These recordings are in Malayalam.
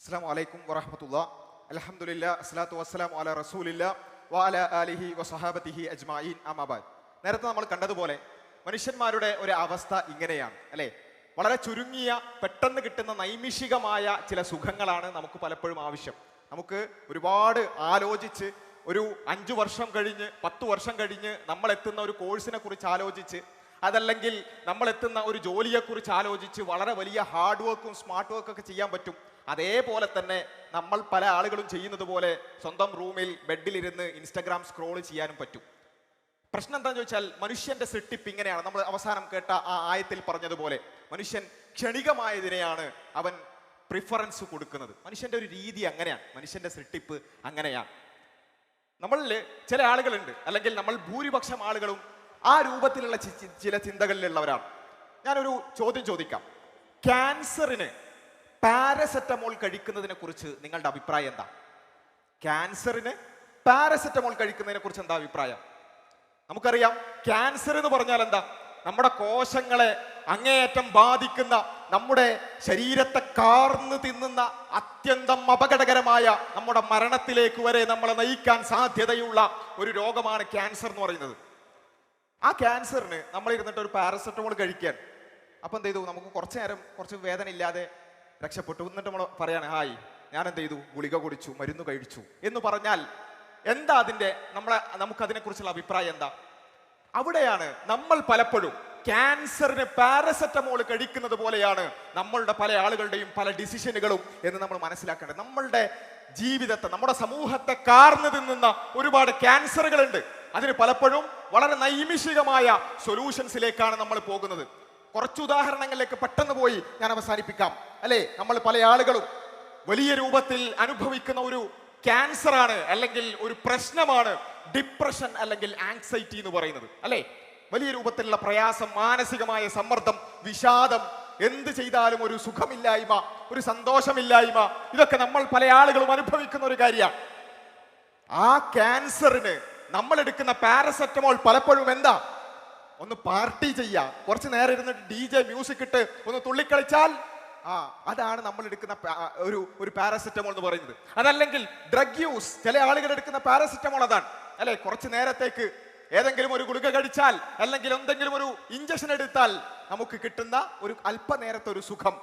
അസ്സാം വലൈക്കും വറഹമത്തുള്ള. അലഹമുല്ല അസ്ലാത്തു വസ്സലാം അല റസൂലില്ല വാല അലിഹി വസഹാബത്തിഹി അജ്മായിൻ അമാബാദ് നേരത്തെ നമ്മൾ കണ്ടതുപോലെ മനുഷ്യന്മാരുടെ ഒരു അവസ്ഥ ഇങ്ങനെയാണ് അല്ലേ? വളരെ ചുരുങ്ങിയ പെട്ടെന്ന് കിട്ടുന്ന നൈമിഷികമായ ചില സുഖങ്ങളാണ് നമുക്ക് പലപ്പോഴും ആവശ്യം. നമുക്ക് ഒരുപാട് ആലോചിച്ച് ഒരു അഞ്ചു വർഷം കഴിഞ്ഞ് പത്തു വർഷം കഴിഞ്ഞ് നമ്മൾ എത്തുന്ന ഒരു കോഴ്സിനെ കുറിച്ച് ആലോചിച്ച് അതല്ലെങ്കിൽ നമ്മൾ എത്തുന്ന ഒരു ജോലിയെക്കുറിച്ച് ആലോചിച്ച് വളരെ വലിയ ഹാർഡ് വർക്കും സ്മാർട്ട് വർക്കും ഒക്കെ ചെയ്യാൻ പറ്റും. അതേപോലെ തന്നെ നമ്മൾ പല ആളുകളും ചെയ്യുന്നത് പോലെ സ്വന്തം റൂമിൽ ബെഡിലിരുന്ന് ഇൻസ്റ്റാഗ്രാം സ്ക്രോൾ ചെയ്യാനും പറ്റും. പ്രശ്നം എന്താണെന്ന് ചോദിച്ചാൽ മനുഷ്യന്റെ സൃഷ്ടിപ്പ് ഇങ്ങനെയാണ്. നമ്മൾ അവസാനം കേട്ട ആ ആയത്തിൽ പറഞ്ഞതുപോലെ മനുഷ്യൻ ക്ഷണികമായതിനെയാണ് അവൻ പ്രിഫറൻസ് കൊടുക്കുന്നത്. മനുഷ്യന്റെ ഒരു രീതി അങ്ങനെയാണ്. മനുഷ്യന്റെ സൃഷ്ടിപ്പ് അങ്ങനെയാണ്. നമ്മളിൽ ചില ആളുകളുണ്ട്. അല്ലെങ്കിൽ നമ്മൾ ഭൂരിപക്ഷം ആളുകളും ആ രൂപത്തിലുള്ള ചില ചിന്തകളിലുള്ളവരാണ്. ഞാനൊരു ചോദ്യം ചോദിക്കാം. ക്യാൻസറിന് പാരസെറ്റമോൾ കഴിക്കുന്നതിനെ കുറിച്ച് നിങ്ങളുടെ അഭിപ്രായം എന്താ? ക്യാൻസറിന് പാരസെറ്റമോൾ കഴിക്കുന്നതിനെ കുറിച്ച് എന്താ അഭിപ്രായം? നമുക്കറിയാം ക്യാൻസർ എന്ന് പറഞ്ഞാൽ എന്താ? നമ്മുടെ കോശങ്ങളെ അങ്ങേയറ്റം ബാധിക്കുന്ന നമ്മുടെ ശരീരത്തെ കാർന്ന് തിന്നുന്ന അത്യന്തം അപകടകരമായ നമ്മുടെ മരണത്തിലേക്ക് വരെ നമ്മളെ നയിക്കാൻ സാധ്യതയുള്ള ഒരു രോഗമാണ് ക്യാൻസർ എന്ന് പറയുന്നത്. ആ ക്യാൻസറിന് നമ്മൾ ഇരുന്നിട്ട് ഒരു പാരസെറ്റമോൾ കഴിക്കാൻ. അപ്പം എന്ത് ചെയ്തു? നമുക്ക് കുറച്ചു നേരം കുറച്ച് വേദന ഇല്ലാതെ രക്ഷപ്പെട്ടു. എന്നിട്ട് നമ്മൾ പറയാണ് ഹായ് ഞാൻ എന്ത് ചെയ്തു ഗുളിക കുടിച്ചു മരുന്ന് കഴിച്ചു. എന്ന് പറഞ്ഞാൽ എന്താ അതിന്റെ നമ്മളെ നമുക്ക് അതിനെക്കുറിച്ചുള്ള അഭിപ്രായം എന്താ? അവിടെയാണ് നമ്മൾ പലപ്പോഴും ക്യാൻസറിന് പാരസെറ്റമോൾ കഴിക്കുന്നത് പോലെയാണ് നമ്മളുടെ പല ആളുകളുടെയും പല ഡിസിഷനുകളും എന്ന് നമ്മൾ മനസ്സിലാക്കേണ്ടത്. നമ്മളുടെ ജീവിതത്തെ നമ്മുടെ സമൂഹത്തെ കാർന്നു തിന്നുന്ന ഒരുപാട് ക്യാൻസറുകളുണ്ട്. അതിന് പലപ്പോഴും വളരെ നൈമിഷികമായ സൊല്യൂഷൻസിലേക്കാണ് നമ്മൾ പോകുന്നത്. കുറച്ച് ഉദാഹരണങ്ങളിലേക്ക് പെട്ടെന്ന് പോയി ഞാൻ അവസാനിപ്പിക്കാം. അല്ലേ? നമ്മൾ പല ആളുകളും വലിയ രൂപത്തിൽ അനുഭവിക്കുന്ന ഒരു ക്യാൻസർ ആണ് അല്ലെങ്കിൽ ഒരു പ്രശ്നമാണ് ഡിപ്രഷൻ അല്ലെങ്കിൽ ആങ്സൈറ്റി എന്ന് പറയുന്നത്. അല്ലേ? വലിയ രൂപത്തിലുള്ള പ്രയാസം മാനസികമായ സമ്മർദ്ദം വിഷാദം എന്ത് ചെയ്താലും ഒരു സുഖമില്ലായ്മ ഒരു സന്തോഷമില്ലായ്മ ഇതൊക്കെ നമ്മൾ പല ആളുകളും അനുഭവിക്കുന്ന ഒരു കാര്യമാണ്. ആ ക്യാൻസറിന് നമ്മൾ എടുക്കുന്ന പാരസെറ്റമോൾ പലപ്പോഴും എന്താ? ഒന്ന് പാർട്ടി ചെയ്യാ. കുറച്ച് നേരം ഇരുന്നിട്ട് ഡി ജെ മ്യൂസിക് ഇട്ട് ഒന്ന് തുള്ളിക്കളിച്ചാൽ ആ അതാണ് നമ്മൾ എടുക്കുന്ന ഒരു ഒരു പാരസെറ്റമോൾ എന്ന് പറയുന്നത്. അതല്ലെങ്കിൽ ഡ്രഗ് യൂസ് ചില ആളുകൾ എടുക്കുന്ന പാരസെറ്റമോൾ അതാണ്. അല്ലെ? കുറച്ച് നേരത്തേക്ക് ഏതെങ്കിലും ഒരു ഗുളിക കഴിച്ചാൽ അല്ലെങ്കിൽ എന്തെങ്കിലും ഒരു ഇഞ്ചക്ഷൻ എടുത്താൽ നമുക്ക് കിട്ടുന്ന ഒരു അല്പനേരത്തെ ഒരു സുഖം.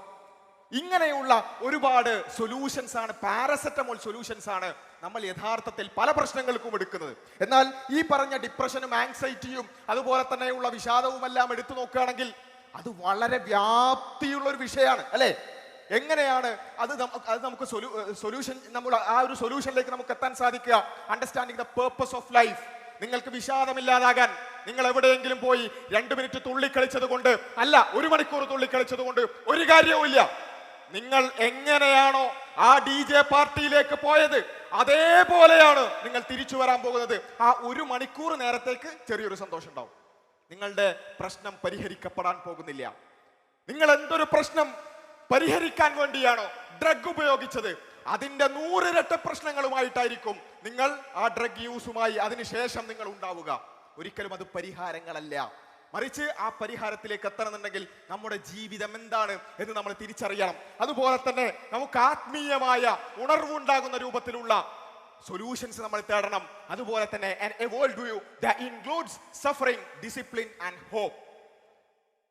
ഇങ്ങനെയുള്ള ഒരുപാട് സൊല്യൂഷൻസ് ആണ് പാരസെറ്റമോൾ സൊല്യൂഷൻസ് ആണ് നമ്മൾ യഥാർത്ഥത്തിൽ പല പ്രശ്നങ്ങൾക്കും എടുക്കുന്നത്. എന്നാൽ ഈ പറഞ്ഞ ഡിപ്രഷനും ആങ്സൈറ്റിയും അതുപോലെ തന്നെയുള്ള വിഷാദവും എല്ലാം എടുത്തു നോക്കുകയാണെങ്കിൽ അത് വളരെ വ്യാപ്തിയുള്ള ഒരു വിഷയമാണ് അല്ലേ? എങ്ങനെയാണ് അത് അത് നമുക്ക് സൊല്യൂഷൻ നമ്മൾ ആ ഒരു സൊല്യൂഷനിലേക്ക് നമുക്ക് എത്താൻ സാധിക്കുക? Understanding the purpose of life നിങ്ങൾക്ക് വിഷാദമില്ലാതാകാൻ നിങ്ങൾ എവിടെയെങ്കിലും പോയി രണ്ട് മിനിറ്റ് തുള്ളിക്കളിച്ചത് കൊണ്ട് അല്ല ഒരു മണിക്കൂർ തുള്ളിക്കളിച്ചത് കൊണ്ട് ഒരു കാര്യവുമില്ല. നിങ്ങൾ എങ്ങനെയാണോ ആ ഡി ജെ പാർട്ടിയിലേക്ക് പോയത് അതേപോലെയാണ് നിങ്ങൾ തിരിച്ചു വരാൻ പോകുന്നത്. ആ ഒരു മണിക്കൂർ നേരത്തേക്ക് ചെറിയൊരു സന്തോഷം ഉണ്ടാവും നിങ്ങളുടെ പ്രശ്നം പരിഹരിക്കപ്പെടാൻ പോകുന്നില്ല. നിങ്ങൾ എന്തൊരു പ്രശ്നം പരിഹരിക്കാൻ വേണ്ടിയാണോ ഡ്രഗ് ഉപയോഗിച്ചത്? അതിന്റെ നൂറിരട്ട പ്രശ്നങ്ങളുമായിട്ടായിരിക്കും നിങ്ങൾ ആ ഡ്രഗ് യൂസുമായി അതിനുശേഷം നിങ്ങൾ ഉണ്ടാവുക. ഒരിക്കലും അത് പരിഹാരങ്ങളല്ല. മറിച്ച് ആ പരിഹാരത്തിലേക്ക് എത്തണമെന്നുണ്ടെങ്കിൽ നമ്മുടെ ജീവിതം എന്താണ് എന്ന് നമ്മൾ തിരിച്ചറിയണം. അതുപോലെ തന്നെ നമുക്ക് ആത്മീയമായ ഉണർവുണ്ടാകുന്ന രൂപത്തിലുള്ള സൊല്യൂഷൻസ് നമ്മൾ തേടണം. അതുപോലെ തന്നെ includes suffering discipline and hope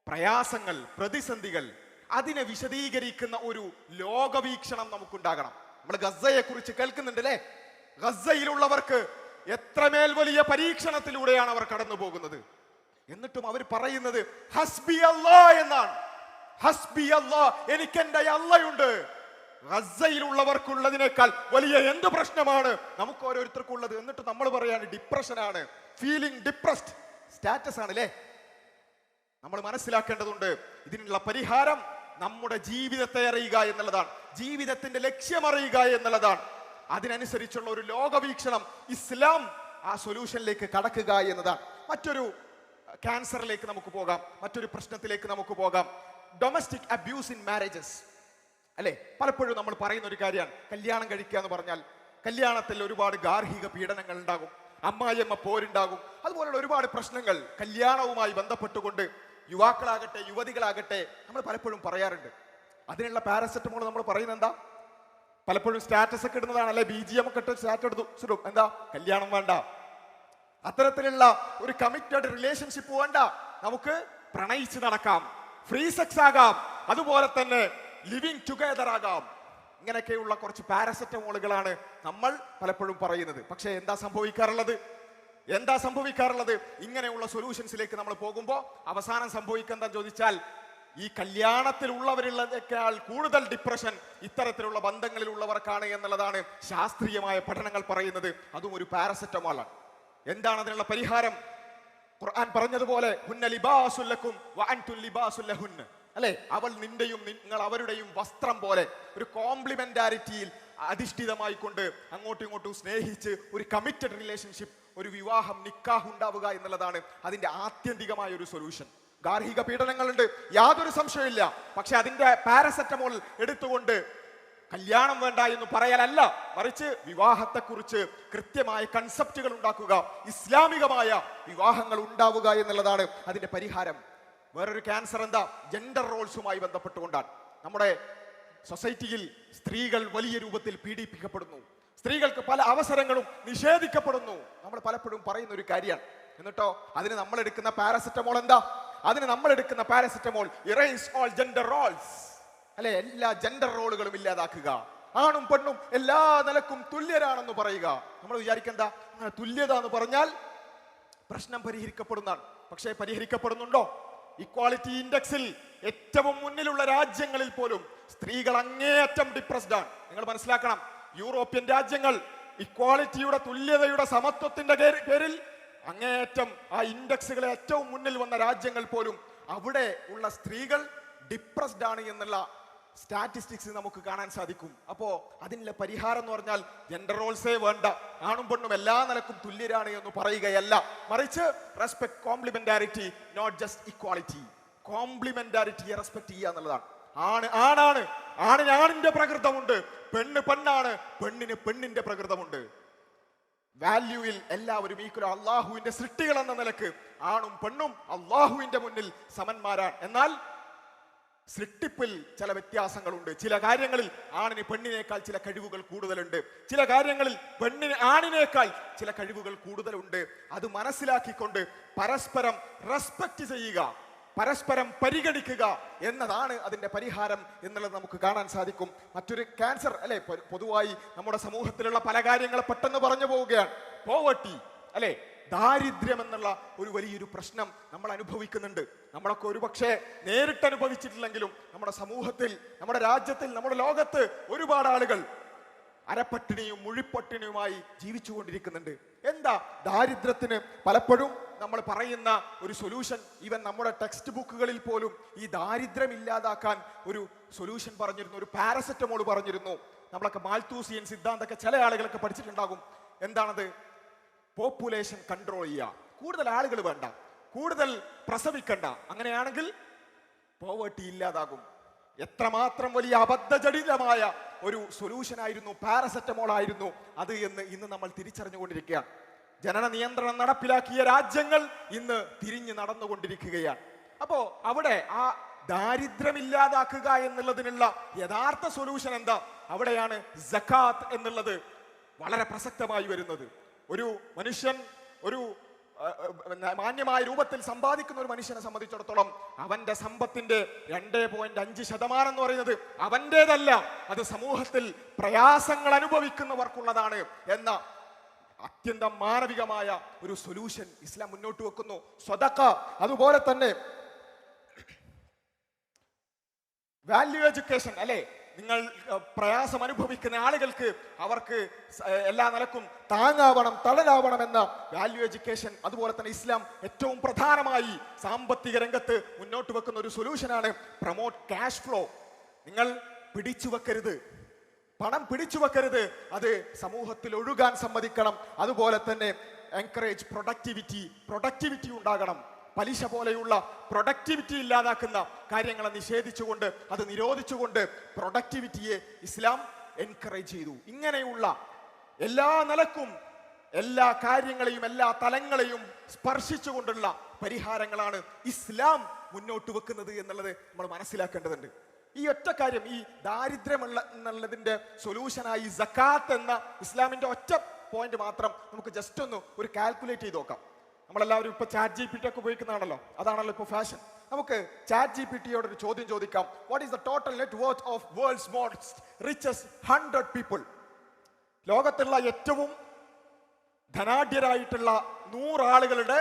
പ്രയാസങ്ങൾ പ്രതിസന്ധികൾ അതിനെ വിശദീകരിക്കുന്ന ഒരു ലോകവീക്ഷണം നമുക്കുണ്ടാകണം. നമ്മൾ ഗസയെ കുറിച്ച് കേൾക്കുന്നുണ്ട് അല്ലേ ഗസയിലുള്ളവർക്ക് എത്രമേൽ വലിയ പരീക്ഷണത്തിലൂടെയാണ് അവർ കടന്നു പോകുന്നത് എന്നിട്ടും അവർ പറയുന്നത് ഹസ്ബി അല്ലാ എന്നാണ്. ഹസ്ബി അല്ലാ എനിക്ക് എന്റെ അല്ലയുണ്ട് ഗസയിലുള്ളവർക്കുള്ളതിനേക്കാൾ വലിയ എന്ത് പ്രശ്നമാണ്? നമുക്ക് ഓരോരുത്തർക്കുള്ളത്. എന്നിട്ട് നമ്മൾ പറയാണ് ഡിപ്രഷൻ ആണ് ഫീലിംഗ് ഡിപ്രസ്ഡ്. സ്റ്റാറ്റസ് ആണല്ലേ? നമ്മൾ മനസ്സിലാക്കേണ്ടതുണ്ട് ഇതിനുള്ള പരിഹാരം നമ്മുടെ ജീവിതത്തെ അറിയുക എന്നുള്ളതാണ്. ജീവിതത്തിന്റെ ലക്ഷ്യം അറിയുക എന്നുള്ളതാണ്. അതിനനുസരിച്ചുള്ള ഒരു ലോകവീക്ഷണം ഇസ്ലാം ആ സൊല്യൂഷനിലേക്ക് കടക്കുക എന്നതാണ്. മറ്റൊരു ക്യാൻസറിലേക്ക് നമുക്ക് പോകാം മറ്റൊരു പ്രശ്നത്തിലേക്ക് നമുക്ക് പോകാം. ഡൊമസ്റ്റിക് അബ്യൂസ് ഇൻ മാരേജസ് അല്ലെ? പലപ്പോഴും നമ്മൾ പറയുന്ന ഒരു കാര്യമാണ് കല്യാണം കഴിക്കുക എന്ന് പറഞ്ഞാൽ കല്യാണത്തിൽ ഒരുപാട് ഗാർഹിക പീഡനങ്ങൾ ഉണ്ടാകും അമ്മായിയമ്മ പോരുണ്ടാകും. അതുപോലുള്ള ഒരുപാട് പ്രശ്നങ്ങൾ കല്യാണവുമായി ബന്ധപ്പെട്ടുകൊണ്ട് യുവാക്കളാകട്ടെ യുവതികളാകട്ടെ നമ്മൾ പലപ്പോഴും പറയാറുണ്ട്. അതിനുള്ള പാരസെറ്റമോൾ നമ്മൾ പറയുന്നത് എന്താ? പലപ്പോഴും സ്റ്റാറ്റസ് ഒക്കെ ഇടുന്നതാണ് അല്ലെ ബി ജി എം ഒക്കെ ഇട്ട് സ്റ്റാറ്റസ് എടുത്തു എന്താ? കല്യാണം വേണ്ട. അത്തരത്തിലുള്ള ഒരു കമ്മിറ്റഡ് റിലേഷൻഷിപ്പ് വേണ്ട. നമുക്ക് പ്രണയിച്ച് നടക്കാം. ഫ്രീ സെക്സ് ആകാം. അതുപോലെ തന്നെ ലിവിങ് ടുഗദർ ആകാം. ഇങ്ങനെയൊക്കെയുള്ള കുറച്ച് പാരസെറ്റമോളുകളാണ് നമ്മൾ പലപ്പോഴും പറയുന്നത്. പക്ഷേ എന്താ സംഭവിക്കാറുള്ളത്? എന്താ സംഭവിക്കാറുള്ളത്? ഇങ്ങനെയുള്ള സൊല്യൂഷൻസിലേക്ക് നമ്മൾ പോകുമ്പോൾ അവസാനം സംഭവിക്കുന്ന ചോദിച്ചാൽ ഈ കല്യാണത്തിലുള്ളവരുള്ളതിനേക്കാൾ കൂടുതൽ ഡിപ്രഷൻ ഇത്തരത്തിലുള്ള ബന്ധങ്ങളിലുള്ളവർക്കാണ് എന്നുള്ളതാണ് ശാസ്ത്രീയമായ പഠനങ്ങൾ പറയുന്നത്. അതും ഒരു പാരസെറ്റമോളാണ്. എന്താണ് അതിനുള്ള പരിഹാരം? ഖുർആൻ പറഞ്ഞതുപോലെ ഹുന്ന അല്ലെ? അവൾ നിന്റെയും നിങ്ങൾ അവരുടെയും വസ്ത്രം പോലെ ഒരു കോംപ്ലിമെന്റാരിറ്റിയിൽ അധിഷ്ഠിതമായി കൊണ്ട് അങ്ങോട്ടും ഇങ്ങോട്ടും സ്നേഹിച്ച് ഒരു കമ്മിറ്റഡ് റിലേഷൻഷിപ്പ് ഒരു വിവാഹം നിക്കാഹ് ഉണ്ടാവുക എന്നുള്ളതാണ് അതിന്റെ ആത്യന്തികമായ ഒരു സൊല്യൂഷൻ ഗാർഹിക പീഡനങ്ങളുണ്ട് യാതൊരു സംശയമില്ല പക്ഷെ അതിന്റെ പാരസെറ്റമോൾ എടുത്തുകൊണ്ട് കല്യാണം വേണ്ട എന്ന് പറയലല്ല. മറിച്ച് വിവാഹത്തെക്കുറിച്ച് കൃത്യമായ കൺസെപ്റ്റുകൾ ഉണ്ടാക്കുക ഇസ്ലാമികമായ വിവാഹങ്ങൾ ഉണ്ടാവുക എന്നുള്ളതാണ് അതിന്റെ പരിഹാരം. വേറൊരു ക്യാൻസർ എന്താ? ജെൻഡർ റോൾസുമായി ബന്ധപ്പെട്ടുകൊണ്ടാണ്. നമ്മുടെ സൊസൈറ്റിയിൽ സ്ത്രീകൾ വലിയ രൂപത്തിൽ പീഡിപ്പിക്കപ്പെടുന്നു. സ്ത്രീകൾക്ക് പല അവസരങ്ങളും നിഷേധിക്കപ്പെടുന്നു. നമ്മൾ പലപ്പോഴും പറയുന്ന ഒരു കാര്യമാണ്. എന്നിട്ടോ അതിന് നമ്മൾ എടുക്കുന്ന പാരസെറ്റമോൾ എന്താ? അതിന് നമ്മൾ എടുക്കുന്ന paracetamol erase all gender roles അല്ലെ എല്ലാ ജെൻഡർ റോളുകളും ഇല്ലാതാക്കുക. ആണും പെണ്ണും എല്ലാ നിലക്കും തുല്യരാണെന്ന് പറയുക. നമ്മൾ വിചാരിക്കേണ്ട അങ്ങനെ തുല്യത എന്ന് പറഞ്ഞാൽ പ്രശ്നം പരിഹരിക്കപ്പെടുന്നതാണ്. പക്ഷേ പരിഹരിക്കപ്പെടുന്നുണ്ടോ? ഇക്വാളിറ്റി ഇൻഡെക്സിൽ ഏറ്റവും മുന്നിലുള്ള രാജ്യങ്ങളിൽ പോലും സ്ത്രീകൾ അങ്ങേയറ്റം ഡിപ്രസ്ഡ് ആണ്. നിങ്ങൾ മനസ്സിലാക്കണം യൂറോപ്യൻ രാജ്യങ്ങൾ ഇക്വാളിറ്റിയുടെ തുല്യതയുടെ സമത്വത്തിന്റെ പേര്- പേരിൽ അങ്ങേയറ്റം ആ ഇൻഡെക്സുകളെ ഏറ്റവും മുന്നിൽ വന്ന രാജ്യങ്ങൾ പോലും അവിടെ ഉള്ള സ്ത്രീകൾ ഡിപ്രസ്ഡ് ആണ് എന്നുള്ള സ്റ്റാറ്റിസ്റ്റിക്സ് നമുക്ക് കാണാൻ സാധിക്കും. അപ്പോ അതിനുള്ള പരിഹാരം എന്ന് പറഞ്ഞാൽ ജെൻഡർ റോൾസേ വേണ്ട. ആണും പെണ്ണും എല്ലാ നിലക്കും തുല്യരാണ് എന്ന് പറയുകയല്ല. മറിച്ച് respect complementarity not just equality കോംപ്ലിമെന്റാരിറ്റിയെ respect ചെയ്യുക എന്നുള്ളതാണ്. ആണ് ആണാണ്. ആണിന് ആണിന്റെ പ്രകൃതമുണ്ട്. പെണ്ണ് പെണ്ണാണ്. പെണ്ണിന് പെണ്ണിന്റെ പ്രകൃതമുണ്ട്. വാല്യൂയിൽ എല്ലാവരും ഈക്വൽ അള്ളാഹുവിന്റെ സൃഷ്ടികൾ എന്ന നിലയ്ക്ക് ആണും പെണ്ണും അള്ളാഹുവിന്റെ മുന്നിൽ സമന്മാരാണ്. എന്നാൽ സൃഷ്ടിപ്പിൽ ചില വ്യത്യാസങ്ങളുണ്ട്. ചില കാര്യങ്ങളിൽ ആണിന് പെണ്ണിനേക്കാൾ ചില കഴിവുകൾ കൂടുതലുണ്ട്. ചില കാര്യങ്ങളിൽ പെണ്ണിന് ആണിനേക്കാൾ ചില കഴിവുകൾ കൂടുതലുണ്ട്. അത് മനസ്സിലാക്കിക്കൊണ്ട് പരസ്പരം റെസ്പെക്റ്റ് ചെയ്യുക പരസ്പരം പരിഗണിക്കുക എന്നതാണ് അതിന്റെ പരിഹാരം എന്നുള്ളത് നമുക്ക് കാണാൻ സാധിക്കും. മറ്റൊരു ക്യാൻസർ അല്ലെ? പൊതുവായി നമ്മുടെ സമൂഹത്തിലുള്ള പല കാര്യങ്ങൾ പെട്ടെന്ന് പറഞ്ഞു പോവുകയാണ്. പോവട്ടി അല്ലെ? ദാരിദ്ര്യം എന്നുള്ള ഒരു വലിയൊരു പ്രശ്നം നമ്മൾ അനുഭവിക്കുന്നുണ്ട്. നമ്മളൊക്കെ ഒരുപക്ഷെ നേരിട്ട് അനുഭവിച്ചിട്ടില്ലെങ്കിലും നമ്മുടെ സമൂഹത്തിൽ നമ്മുടെ രാജ്യത്തിൽ നമ്മുടെ ലോകത്ത് ഒരുപാട് ആളുകൾ അരപ്പട്ടിണിയും മുഴിപ്പട്ടിണിയുമായി ജീവിച്ചുകൊണ്ടിരിക്കുന്നുണ്ട്. എന്താ ദാരിദ്ര്യത്തിന് പലപ്പോഴും നമ്മൾ പറയുന്ന ഒരു സൊല്യൂഷൻ ഈവൻ നമ്മുടെ ടെക്സ്റ്റ് ബുക്കുകളിൽ പോലും ഈ ദാരിദ്ര്യം ഇല്ലാതാക്കാൻ ഒരു സൊല്യൂഷൻ പറഞ്ഞിരുന്നു ഒരു പാരസെറ്റമോൾ പറഞ്ഞിരുന്നു. നമ്മളൊക്കെ മാൽത്തൂസിയൻ സിദ്ധാന്തമൊക്കെ ചില ആളുകളൊക്കെ പഠിച്ചിട്ടുണ്ടാകും. എന്താണത്? പോപ്പുലേഷൻ കൺട്രോൾ ചെയ്യുക കൂടുതൽ ആളുകൾ വേണ്ട. കൂടുതൽ പ്രസവിക്കണ്ട. അങ്ങനെയാണെങ്കിൽ പോവേർട്ടി ഇല്ലാതാകും. എത്രമാത്രം വലിയ അബദ്ധജടിതമായ ഒരു സൊല്യൂഷൻ ആയിരുന്നു പാരസെറ്റമോൾ ആയിരുന്നു അത് എന്ന് ഇന്ന് നമ്മൾ തിരിച്ചറിഞ്ഞുകൊണ്ടിരിക്കുകയാണ്. ജനന നിയന്ത്രണം നടപ്പിലാക്കിയ രാജ്യങ്ങൾ ഇന്ന് തിരിഞ്ഞു നടന്നുകൊണ്ടിരിക്കുകയാണ്. അപ്പോ അവിടെ ആ ദാരിദ്ര്യം ഇല്ലാതാക്കുക എന്നുള്ളതിനുള്ള യഥാർത്ഥ സൊല്യൂഷൻ എന്താ? അവിടെയാണ് ജക്കാത്ത് എന്നുള്ളത് വളരെ പ്രസക്തമായി വരുന്നത്. ഒരു മനുഷ്യൻ ഒരു മാന്യമായ രൂപത്തിൽ സമ്പാദിക്കുന്ന ഒരു മനുഷ്യനെ സംബന്ധിച്ചിടത്തോളം അവന്റെ സമ്പത്തിന്റെ രണ്ടേ പോയിന്റ് അഞ്ച് ശതമാനം എന്ന് പറയുന്നത് അവന്റേതല്ല അത് സമൂഹത്തിൽ പ്രയാസങ്ങൾ അനുഭവിക്കുന്നവർക്കുള്ളതാണ് എന്ന അത്യന്തം മാനവികമായ ഒരു സൊല്യൂഷൻ ഇസ്ലാം മുന്നോട്ട് വെക്കുന്നു. സ്വതക്ക അതുപോലെ തന്നെ വാല്യൂ എഡ്യൂക്കേഷൻ അല്ലെ? നിങ്ങൾ പ്രയാസം അനുഭവിക്കുന്ന ആളുകൾക്ക് അവർക്ക് എല്ലാ നിലക്കും താങ്ങാവണം തളരാവണം എന്ന വാല്യൂ എഡ്യൂക്കേഷൻ അതുപോലെ തന്നെ ഇസ്ലാം ഏറ്റവും പ്രധാനമായി സാമ്പത്തിക രംഗത്ത് മുന്നോട്ട് വെക്കുന്ന ഒരു സൊല്യൂഷനാണ് പ്രൊമോട്ട് ക്യാഷ് ഫ്ലോ നിങ്ങൾ പിടിച്ചു വെക്കരുത്. പണം പിടിച്ചു വെക്കരുത്. അത് സമൂഹത്തിൽ ഒഴുകാൻ സമ്മതിക്കണം. അതുപോലെ തന്നെ എൻകറേജ് പ്രൊഡക്ടിവിറ്റി പ്രൊഡക്ടിവിറ്റി ഉണ്ടാകണം. പലിശ പോലെയുള്ള പ്രൊഡക്ടിവിറ്റി ഇല്ലാതാക്കുന്ന കാര്യങ്ങളെ നിഷേധിച്ചുകൊണ്ട് അത് നിരോധിച്ചുകൊണ്ട് പ്രൊഡക്ടിവിറ്റിയെ ഇസ്ലാം എൻകറേജ് ചെയ്തു. ഇങ്ങനെയുള്ള എല്ലാ നിലക്കും എല്ലാ കാര്യങ്ങളെയും എല്ലാ തലങ്ങളെയും സ്പർശിച്ചുകൊണ്ടുള്ള പരിഹാരങ്ങളാണ് ഇസ്ലാം മുന്നോട്ട് വെക്കുന്നത് എന്നുള്ളത് നമ്മൾ മനസ്സിലാക്കേണ്ടതുണ്ട്. ഈ ഒറ്റ കാര്യം ഈ ദാരിദ്ര്യമുള്ള എന്നുള്ളതിന്റെ സൊല്യൂഷനായി ജക്കാത്ത് എന്ന ഇസ്ലാമിന്റെ ഒറ്റ പോയിന്റ് മാത്രം നമുക്ക് ജസ്റ്റ് ഒന്ന് ഒരു കാൽക്കുലേറ്റ് ചെയ്ത് നോക്കാം. നമ്മളെല്ലാവരും ഇപ്പൊ ചാറ്റ് ജി പി ടി ഒക്കെ ഉപയോഗിക്കുന്നതാണല്ലോ. അതാണല്ലോ ഇപ്പൊ ഫാഷൻ നമുക്ക് ചാറ്റ് ജി പി ടിയോട് ഒരു ചോദ്യം ചോദിക്കാം. What is the total net worth of world's most richest hundred people ലോകത്തുള്ള ഏറ്റവും ധനാഢ്യരായിട്ടുള്ള നൂറാളുകളുടെ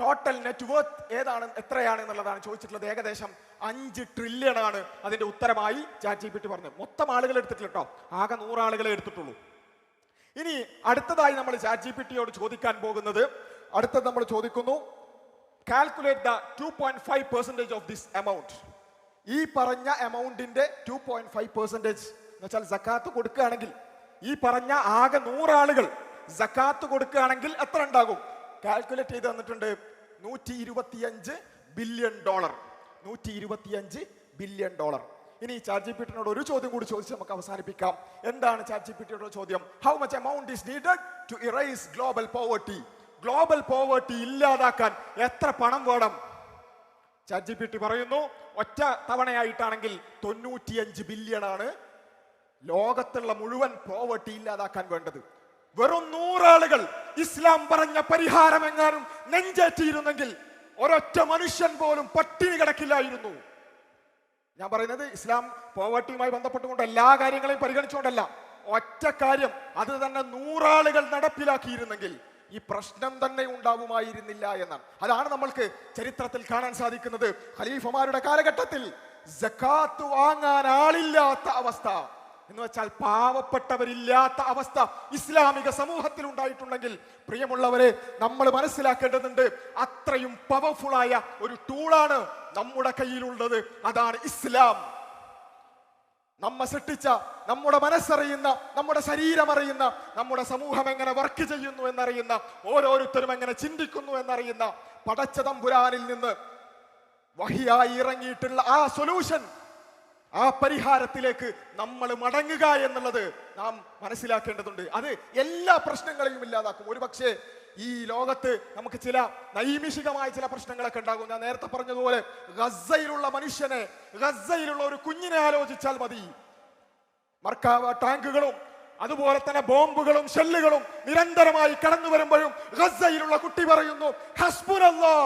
ടോട്ടൽ നെറ്റ് വർത്ത് ഏതാണ് എത്രയാണ് എന്നുള്ളതാണ് ചോദിച്ചിട്ടുള്ളത്. ഏകദേശം അഞ്ച് ട്രില്യൺ ആണ് അതിന്റെ ഉത്തരമായി ചാറ്റ് ജി പി ടി പറഞ്ഞത്. മൊത്തം ആളുകൾ എടുത്തിട്ടില്ല കേട്ടോ ആകെ നൂറാളുകളെ എടുത്തിട്ടുള്ളൂ. ഇനി അടുത്തതായി നമ്മൾ ചാറ്റ് ജി പി ടിയോട് ചോദിക്കാൻ പോകുന്നത് അടുത്തത് നമ്മൾ ചോദിക്കുന്നു. Calculate the two point five percentage of this amount ഈ പറഞ്ഞ എമൗണ്ടിന്റെ ടു പോയിന്റ് ഫൈവ് പെർസെന്റേജ് എന്ന് വെച്ചാൽ സക്കാത്ത് കൊടുക്കുകയാണെങ്കിൽ ഈ പറഞ്ഞ ആകെ നൂറാളുകൾ സക്കാത്ത് കൊടുക്കുകയാണെങ്കിൽ എത്ര ഉണ്ടാകും? കാൽക്കുലേറ്റ് ചെയ്ത് തന്നിട്ടുണ്ട് നൂറ്റി ഇരുപത്തിയഞ്ച് ബില്യൺ ഡോളർ നൂറ്റി ഇരുപത്തിയഞ്ച് ബില്യൺ ഡോളർ ഇനി ചാറ്റ് ജി പി ടിനോട് ഒരു ചോദ്യം കൂടി ചോദിച്ച് നമുക്ക് അവസാനിപ്പിക്കാം. എന്താണ് ചാറ്റ് ജി പി ടിയുടെ ചോദ്യം? How much amount is needed to erase global poverty global poverty ഇല്ലാതാക്കാൻ എത്ര പണം വേണം? ചാറ്റ് പി ടി പറയുന്നു ഒറ്റ തവണയായിട്ടാണെങ്കിൽ തൊണ്ണൂറ്റിയഞ്ച് ബില്യൺ ആണ് ലോകത്തുള്ള മുഴുവൻ പോവർട്ടി ഇല്ലാതാക്കാൻ വേണ്ടത്. വെറും നൂറാളുകൾ ഇസ്ലാം പറഞ്ഞ പരിഹാരം എങ്ങാനും നെഞ്ചേറ്റിയിരുന്നെങ്കിൽ ഒരൊറ്റ മനുഷ്യൻ പോലും പട്ടിണി കിടക്കില്ലായിരുന്നു. ഞാൻ പറയുന്നത് ഇസ്ലാം പോവർട്ടിയുമായി ബന്ധപ്പെട്ടുകൊണ്ട് എല്ലാ കാര്യങ്ങളെയും പരിഗണിച്ചുകൊണ്ടല്ല. ഒറ്റ കാര്യം അത് തന്നെ നൂറാളുകൾ നടപ്പിലാക്കിയിരുന്നെങ്കിൽ ഈ പ്രശ്നം തന്നെ ഉണ്ടാവുമായിരുന്നില്ല എന്നാണ്. അതാണ് നമ്മൾക്ക് ചരിത്രത്തിൽ കാണാൻ സാധിക്കുന്നത്. ഖലീഫമാരുടെ കാലഘട്ടത്തിൽ ജക്കാത്ത് വാങ്ങാൻ ആളില്ലാത്ത അവസ്ഥ. എന്ന് വെച്ചാൽ പാവപ്പെട്ടവരില്ലാത്ത അവസ്ഥ ഇസ്ലാമിക സമൂഹത്തിൽ ഉണ്ടായിട്ടുണ്ടെങ്കിൽ പ്രിയമുള്ളവരെ നമ്മൾ മനസ്സിലാക്കേണ്ടതുണ്ട് അത്രയും പവർഫുൾ ആയ ഒരു ടൂളാണ് നമ്മുടെ കയ്യിലുള്ളത്. അതാണ് ഇസ്ലാം. നമ്മെ സൃഷ്ടിച്ച നമ്മുടെ മനസ്സറിയുന്ന നമ്മുടെ ശരീരം അറിയുന്ന നമ്മുടെ സമൂഹം എങ്ങനെ വർക്ക് ചെയ്യുന്നു എന്നറിയുന്ന ഓരോരുത്തരും എങ്ങനെ ചിന്തിക്കുന്നു എന്നറിയുന്ന പടച്ച തമ്പുരാനിൽ നിന്ന് വഹിയായി ഇറങ്ങിയിട്ടുള്ള ആ സൊല്യൂഷൻ ആ പരിഹാരത്തിലേക്ക് നമ്മൾ മടങ്ങുക എന്നുള്ളത് നാം മനസ്സിലാക്കേണ്ടതുണ്ട്. അത് എല്ലാ പ്രശ്നങ്ങളെയും ഇല്ലാതാക്കും. ഒരു ഈ ലോകത്ത് നമുക്ക് ചില നൈമിഷികമായ ചില പ്രശ്നങ്ങളൊക്കെ ഉണ്ടാകും. ഞാൻ നേരത്തെ പറഞ്ഞതുപോലെ ഗസയിലുള്ള മനുഷ്യനെ ഗസയിലുള്ള ഒരു കുഞ്ഞിനെ ആലോചിച്ചാൽ മതി. മർക്കാവ ടാങ്കുകളും അതുപോലെ തന്നെ ബോംബുകളും ഷെല്ലുകളും നിരന്തരമായി കടന്നു വരുമ്പോഴും ഗസയിലുള്ള കുട്ടി പറയുന്നു ഹസ്ബുനല്ലാ.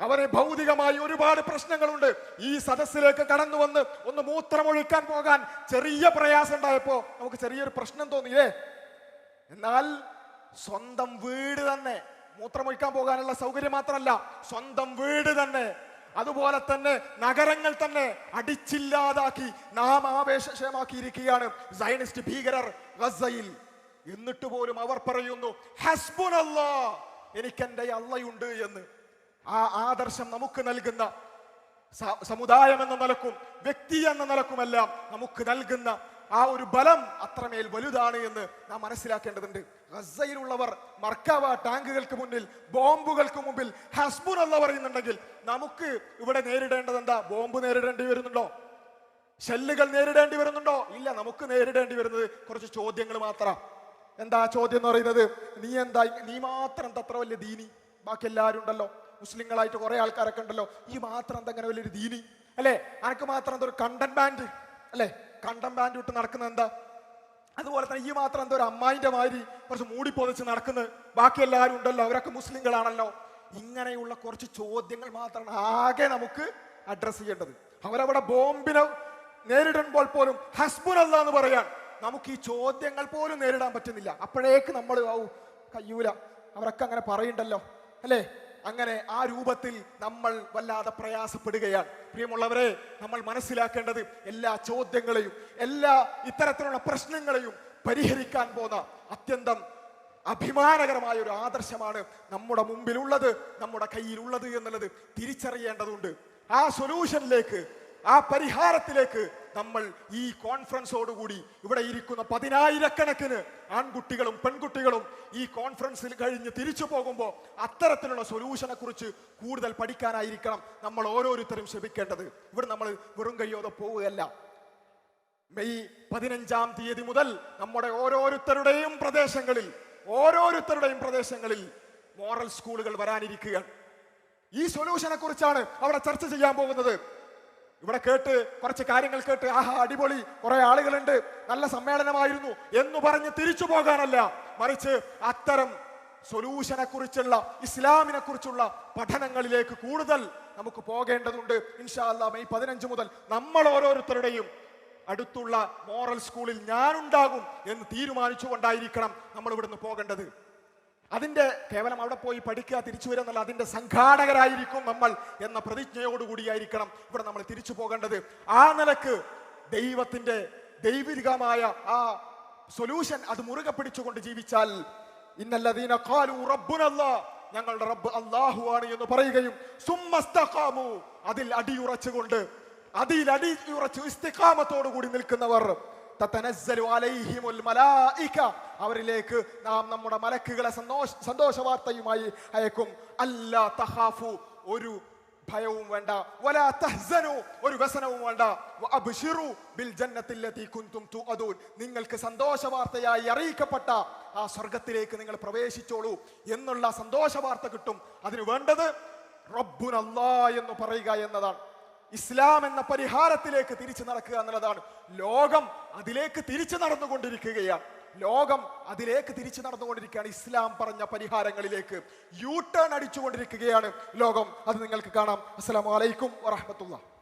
അവന് ഭൗതികമായി ഒരുപാട് പ്രശ്നങ്ങളുണ്ട്. ഈ സദസ്സിലേക്ക് കടന്നു വന്ന് ഒന്ന് മൂത്രമൊഴിക്കാൻ പോകാൻ ചെറിയ പ്രയാസം ഉണ്ടായപ്പോ നമുക്ക് ചെറിയൊരു പ്രശ്നം തോന്നിയില്ലേ എന്നാൽ സ്വന്തം വീട് തന്നെ. മൂത്രമൊഴിക്കാൻ പോകാനുള്ള സൗകര്യം മാത്രമല്ല സ്വന്തം വീട് തന്നെ. അതുപോലെ തന്നെ നഗരങ്ങൾ തന്നെ അടിച്ചില്ലാതാക്കി നാം ആവേശമാക്കിയിരിക്കുകയാണ് സയനിസ്റ്റ് ഭീകരർ ഗസയിൽ. എന്നിട്ട് പോലും അവർ പറയുന്നു ഹസ്ബുൻ ഹസ്ബുനല്ലാ എനിക്കെന്റെ അള്ളയുണ്ട് എന്ന്. ആ ആദർശം നമുക്ക് നൽകുന്ന സമുദായം എന്ന നിലക്കും വ്യക്തി എന്ന നിലക്കുമെല്ലാം നമുക്ക് നൽകുന്ന ആ ഒരു ബലം അത്രമേൽ വലുതാണ് എന്ന് നാം മനസ്സിലാക്കേണ്ടതുണ്ട്. ഗസയിലുള്ളവർ മർക്കാവ ടാങ്കുകൾക്ക് മുന്നിൽ ബോംബുകൾക്ക് മുമ്പിൽ ഹസ്ബുൻ അല്ല പറയുന്നുണ്ടെങ്കിൽ നമുക്ക് ഇവിടെ നേരിടേണ്ടത് എന്താ ബോംബ് നേരിടേണ്ടി വരുന്നുണ്ടോ? ഷെല്ലുകൾ നേരിടേണ്ടി വരുന്നുണ്ടോ? ഇല്ല നമുക്ക് നേരിടേണ്ടി വരുന്നത് കുറച്ച് ചോദ്യങ്ങൾ മാത്രം. എന്താ ചോദ്യം എന്ന് പറയുന്നത്? നീ എന്താ നീ മാത്രം എന്താ അത്ര വലിയ ദീനി? ബാക്കി എല്ലാവരും ഉണ്ടല്ലോ. മുസ്ലിങ്ങളായിട്ട് കുറെ ആൾക്കാരൊക്കെ ഉണ്ടല്ലോ. ഈ മാത്രം എന്താ അങ്ങനെ വലിയൊരു ദീനി? അല്ലേ? അനക്ക് മാത്രം എന്താ ഒരു കണ്ടൻ ബാൻഡ്? അല്ലേ? കണ്ടൻ ബാൻഡ് വിട്ട് നടക്കുന്നത് എന്താ? അതുപോലെ തന്നെ ഈ മാത്രം എന്തോ ഒരു അമ്മായിന്റെ മാതിരി കുറച്ച് മൂടി പൊതിച്ച് നടക്കുന്നത് ബാക്കി എല്ലാവരും ഉണ്ടല്ലോ അവരൊക്കെ മുസ്ലിങ്ങളാണല്ലോ. ഇങ്ങനെയുള്ള കുറച്ച് ചോദ്യങ്ങൾ മാത്രമാണ് ആകെ നമുക്ക് അഡ്രസ് ചെയ്യേണ്ടത്. അവരവിടെ ബോംബിനെ നേരിടുമ്പോൾ പോലും ഹസ്ബുനല്ല എന്ന് പറയാൻ നമുക്ക് ഈ ചോദ്യങ്ങൾ പോലും നേരിടാൻ പറ്റുന്നില്ല. അപ്പോഴേക്ക് നമ്മൾ ആവും കയ്യൂല. അവരൊക്കെ അങ്ങനെ പറയണ്ടല്ലോ. അല്ലേ? അങ്ങനെ ആ രൂപത്തിൽ നമ്മൾ വല്ലാതെ പ്രയാസപ്പെടുകയാണ്. പ്രിയമുള്ളവരെ നമ്മൾ മനസ്സിലാക്കേണ്ടത് എല്ലാ ചോദ്യങ്ങളെയും എല്ലാ ഇത്തരത്തിലുള്ള പ്രശ്നങ്ങളെയും പരിഹരിക്കാൻ പോന്ന അത്യന്തം അഭിമാനകരമായ ഒരു ആദർശമാണ് നമ്മുടെ മുമ്പിലുള്ളത് നമ്മുടെ കയ്യിലുള്ളത് എന്നുള്ളത് തിരിച്ചറിയേണ്ടതുണ്ട്. ആ സൊല്യൂഷനിലേക്ക് ആ പരിഹാരത്തിലേക്ക് നമ്മൾ ഈ കോൺഫറൻസോടുകൂടി ഇവിടെ ഇരിക്കുന്ന പതിനായിരക്കണക്കിന് ആൺകുട്ടികളും പെൺകുട്ടികളും ഈ കോൺഫറൻസിൽ കഴിഞ്ഞ് തിരിച്ചു പോകുമ്പോൾ അത്തരത്തിലുള്ള സൊല്യൂഷനെ കുറിച്ച് കൂടുതൽ പഠിക്കാനായിരിക്കണം നമ്മൾ ഓരോരുത്തരും ശ്രമിക്കേണ്ടത്. ഇവിടെ നമ്മൾ വെറും കയ്യോടെ പോവുകയല്ല. മെയ് പതിനഞ്ചാം തീയതി മുതൽ നമ്മുടെ ഓരോരുത്തരുടെയും പ്രദേശങ്ങളിൽ ഓരോരുത്തരുടെയും പ്രദേശങ്ങളിൽ മോറൽ സ്കൂളുകൾ വരാനിരിക്കുകയാണ്. ഈ സൊല്യൂഷനെ കുറിച്ചാണ് അവിടെ ചർച്ച ചെയ്യാൻ പോകുന്നത്. ഇവിടെ കേട്ട് കുറച്ച് കാര്യങ്ങൾ കേട്ട് ആഹാ അടിപൊളി കുറെ ആളുകളുണ്ട് നല്ല സമ്മേളനമായിരുന്നു എന്ന് പറഞ്ഞ് തിരിച്ചു പോകാനല്ല മറിച്ച് അത്തരം സൊല്യൂഷനെ കുറിച്ചുള്ള ഇസ്ലാമിനെ കുറിച്ചുള്ള പഠനങ്ങളിലേക്ക് കൂടുതൽ നമുക്ക് പോകേണ്ടതുണ്ട്. ഇൻഷാല്ല മെയ് പതിനഞ്ച് മുതൽ നമ്മൾ ഓരോരുത്തരുടെയും അടുത്തുള്ള മോറൽ സ്കൂളിൽ ഞാനുണ്ടാകും എന്ന് തീരുമാനിച്ചുകൊണ്ടായിരിക്കണം നമ്മൾ ഇവിടുന്ന് പോകേണ്ടത്. അതിന്റെ കേവലം അവിടെ പോയി പഠിക്കുക തിരിച്ചു വരിക എന്നുള്ള അതിന്റെ സംഘാടകരായിരിക്കും നമ്മൾ എന്ന പ്രതിജ്ഞയോടുകൂടിയായിരിക്കണം ഇവിടെ നമ്മൾ തിരിച്ചു പോകേണ്ടത്. ആ നിലയ്ക്ക് ദൈവത്തിന്റെ ദൈവികമായ ആ സൊല്യൂഷൻ അത് മുറുകെ പിടിച്ചുകൊണ്ട് ജീവിച്ചാൽ ഇന്നല്ലദീന ഖാലു റബ്ബുനല്ല ഞങ്ങളുടെ റബ്ബ് അള്ളാഹു ആണ് എന്ന് പറയുകയും സുമ്മസ്തഖാമു അതിൽ അടിയുറച്ചുകൊണ്ട് അതിൽ അടിയുറച്ചു ഇസ്തിഖാമത്തോടു കൂടി നിൽക്കുന്നവർ അവരിലേക്ക് നാം നമ്മുടെ മലക്കുകളെ സന്തോഷ സന്തോഷ വാർത്തയുമായി അയക്കും. അല്ലാ തഹാഫു ഒരു ഭയവും വേണ്ട. വലാ തഹ്സനു ഒരു വ്യസനവും വേണ്ട. അബ്ശിറു ബിൽ ജന്നത്തില്ലതി കുന്തും തുഅദൂൻ. നിങ്ങൾക്ക് സന്തോഷ വാർത്തയായി അറിയിക്കപ്പെട്ട ആ സ്വർഗത്തിലേക്ക് നിങ്ങൾ പ്രവേശിച്ചോളൂ എന്നുള്ള സന്തോഷ വാർത്ത കിട്ടും. അതിന് വേണ്ടത് റബ്ബുനല്ലാ എന്ന് പറയുക എന്നതാണ്. ഇസ്ലാം എന്ന പരിഹാരത്തിലേക്ക് തിരിച്ചു നടക്കുക എന്നുള്ളതാണ്. ലോകം അതിലേക്ക് തിരിച്ചു നടന്നുകൊണ്ടിരിക്കുകയാണ്. ലോകം അതിലേക്ക് തിരിച്ചു നടന്നുകൊണ്ടിരിക്കുകയാണ്. ഇസ്ലാം പറഞ്ഞ പരിഹാരങ്ങളിലേക്ക് യൂ ടേൺ അടിച്ചുകൊണ്ടിരിക്കുകയാണ് ലോകം. അത് നിങ്ങൾക്ക് കാണാം. അസ്സലാമു വലൈക്കും വറഹ്മത്തുള്ളാഹി.